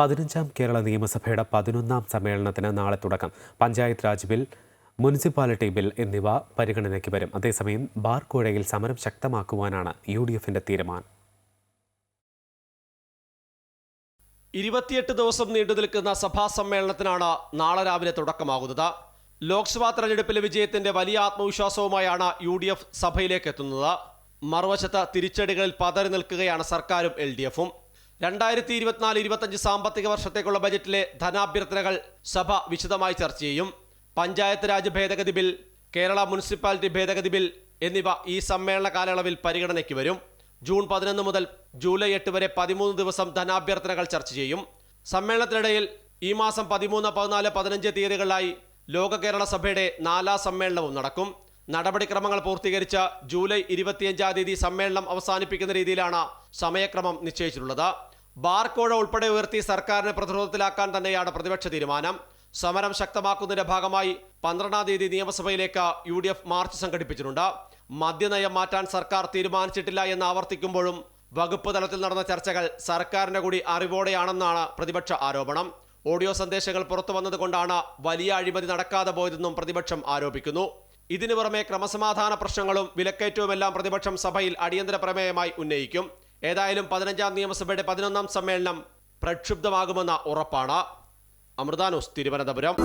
പതിനഞ്ചാം കേരള നിയമസഭയുടെ പതിനൊന്നാം സമ്മേളനത്തിന് നാളെ തുടക്കം. Panchayat raj bill municipality bill എന്നിവ പരിഗണനയ്ക്ക് വരും. അതേസമയം ബാർകോഴയിൽ സമരം ശക്തമാക്കുവാനാണ് യു ഡി എഫിന്റെ തീരുമാനം. ഇരുപത്തിയെട്ട് ദിവസം നീണ്ടു നിൽക്കുന്ന സഭാ സമ്മേളനത്തിനാണ് നാളെ രാവിലെ തുടക്കമാകുന്നത്. ലോക്സഭാ തെരഞ്ഞെടുപ്പിലെ വിജയത്തിന്റെ വലിയ ആത്മവിശ്വാസവുമായാണ് യു ഡി എഫ് സഭയിലേക്ക് എത്തുന്നത്. മറുവശത്ത് തിരിച്ചടികളിൽ പതറി നിൽക്കുകയാണ് സർക്കാരും എൽ ഡി എഫും. രണ്ടായിരത്തി ഇരുപത്തിനാല് ഇരുപത്തഞ്ച് സാമ്പത്തിക വർഷത്തേക്കുള്ള ബജറ്റിലെ ധനാഭ്യർത്ഥനകൾ സഭ വിശദമായി ചർച്ച ചെയ്യും. പഞ്ചായത്ത് രാജ് ഭേദഗതി ബിൽ കേരള മുനിസിപ്പാലിറ്റി ഭേദഗതി ബിൽ എന്നിവ ഈ സമ്മേളന കാലയളവിൽ പരിഗണനയ്ക്ക് വരും. ജൂൺ പതിനൊന്ന് മുതൽ ജൂലൈ എട്ട് വരെ പതിമൂന്ന് ദിവസം ധനാഭ്യർത്ഥനകൾ ചർച്ച ചെയ്യും. സമ്മേളനത്തിനിടയിൽ ഈ മാസം പതിമൂന്ന് പതിനാല് പതിനഞ്ച് തീയതികളിലായി ലോക കേരള സഭയുടെ നാലാം സമ്മേളനവും നടക്കും. നടപടിക്രമങ്ങൾ പൂർത്തീകരിച്ച് ജൂലൈ ഇരുപത്തിയഞ്ചാം തീയതി സമ്മേളനം അവസാനിപ്പിക്കുന്ന രീതിയിലാണ് സമയക്രമം നിശ്ചയിച്ചിട്ടുള്ളത്. ബാർക്കോഴ ഉൾപ്പെടെ ഉയർത്തി സർക്കാരിനെ പ്രതിരോധത്തിലാക്കാൻ തന്നെയാണ് പ്രതിപക്ഷ തീരുമാനം. സമരം ശക്തമാക്കുന്നതിന്റെ ഭാഗമായി പന്ത്രണ്ടാം തീയതി നിയമസഭയിലേക്ക് യു ഡി എഫ് മാർച്ച് സംഘടിപ്പിച്ചിട്ടുണ്ട്. മദ്യനയം മാറ്റാൻ സർക്കാർ തീരുമാനിച്ചിട്ടില്ല എന്ന് ആവർത്തിക്കുമ്പോഴും വകുപ്പ് തലത്തിൽ നടന്ന ചർച്ചകൾ സർക്കാരിന്റെ കൂടി അറിവോടെയാണെന്നാണ് പ്രതിപക്ഷ ആരോപണം. ഓഡിയോ സന്ദേശങ്ങൾ പുറത്തു വന്നതുകൊണ്ടാണ് വലിയ അഴിമതി നടക്കാതെ പോയതെന്നും പ്രതിപക്ഷം ആരോപിക്കുന്നു. ഇതിനു പുറമെ ക്രമസമാധാന പ്രശ്നങ്ങളും വിലക്കയറ്റവുമെല്ലാം പ്രതിപക്ഷം സഭയിൽ അടിയന്തര പ്രമേയമായി ഉന്നയിക്കും. ഏതായാലും പതിനഞ്ചാം നിയമസഭയുടെ പതിനൊന്നാം സമ്മേളനം പ്രക്ഷുബ്ധമാകുമെന്ന ഉറപ്പാണ്. അമൃതാനൂസ് തിരുവനന്തപുരം.